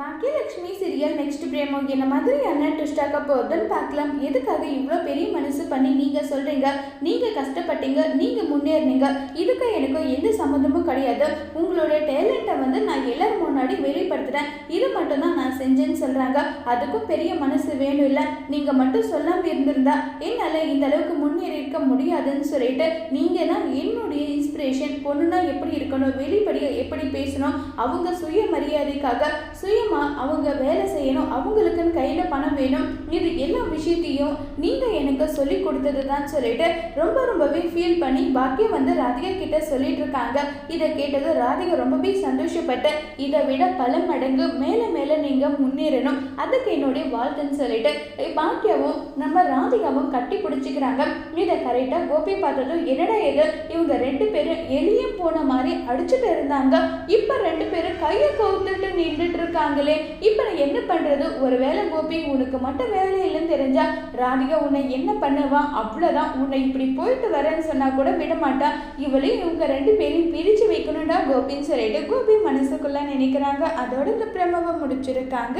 Baakiyalakshmi serial next பிரேமோ என்ன மாதிரியான ட்விஸ்டாக்க போகுதுன்னு பார்க்கலாம். எதுக்காக இவ்வளோ பெரிய மனசு பண்ணி நீங்கள் சொல்கிறீங்க நீங்கள் கஷ்டப்பட்டீங்க நீங்கள் முன்னேறினீங்க. இதுக்கு எனக்கு எந்த சம்மந்தமும் கிடையாது. உங்களோட டேலண்ட்டை வந்து நான் எல்லாரும் முன்னாடி வெளிப்படுத்துகிறேன் இது மட்டும்தான் நான் செஞ்சேன்னு சொல்கிறாங்க அதுக்கும் பெரிய மனசு வேணும் இல்லை. நீங்கள் மட்டும் சொல்லாமல் இருந்திருந்தா என்னால் இந்த அளவுக்கு முன்னேறி இருக்க முடியாதுன்னு சொல்லிட்டு நீங்கள் தான் என்னுடைய இன்ஸ்பிரேஷன் பொண்ணுனா எப்படி இருக்கணும்? வெளி பேசணும். அவங்க சுய மரியாதைக்காக சுயமா அவங்க வேலை செய்யணும். அவங்களுக்குன்னு கையில் பணம் வேணும். இது எல்லா விஷயத்தையும் நீங்கள் எனக்கு சொல்லி கொடுத்தது தான் சொல்லிட்டு ரொம்ப ரொம்பவே ஃபீல் பண்ணி பாக்கியம் வந்து ராதிகா கிட்ட சொல்லிட்டு இருக்காங்க. இதை கேட்டது ராதிகா ரொம்பவே சந்தோஷப்பட்டு இதை விட பல மடங்கு மேலே மேலே நீங்கள் முன்னேறணும். அதுக்கு என்னுடைய வாழ்த்துன்னு சொல்லிட்டு பாக்கியாவும் நம்ம ராதிகாவும் கட்டி பிடிச்சிக்கிறாங்க. இதை கரெக்டாக கோபி பார்த்ததும் என்னடா இது? இவங்க ரெண்டு பேரும் எளிய போன மாதிரி அடிச்சுட்டு இருந்தாங்க. இப்போ ரெண்டு பேரும் கையை கவுத்துட்டு நின்றுட்டு இருக்காங்களே. இப்போ நான் என்ன பண்றது? ஒருவேளை கோபி உனக்கு மட்டும் வேலை இல்லைன்னு தெரிஞ்சா ராதிகா உன்னை என்ன பண்ணுவா? அவ்வளோதான் உன்னை இப்படி போயிட்டு வரேன்னு சொன்னா கூட விட மாட்டா. இவளையும் இவங்க ரெண்டு பேரையும் பிரிச்சு வைக்கணும்டா கோபின்னு சொல்லிட்டு கோபி மனசுக்குள்ள நினைக்கிறாங்க. அதோட இந்த பிரமவை முடிச்சிருக்காங்க.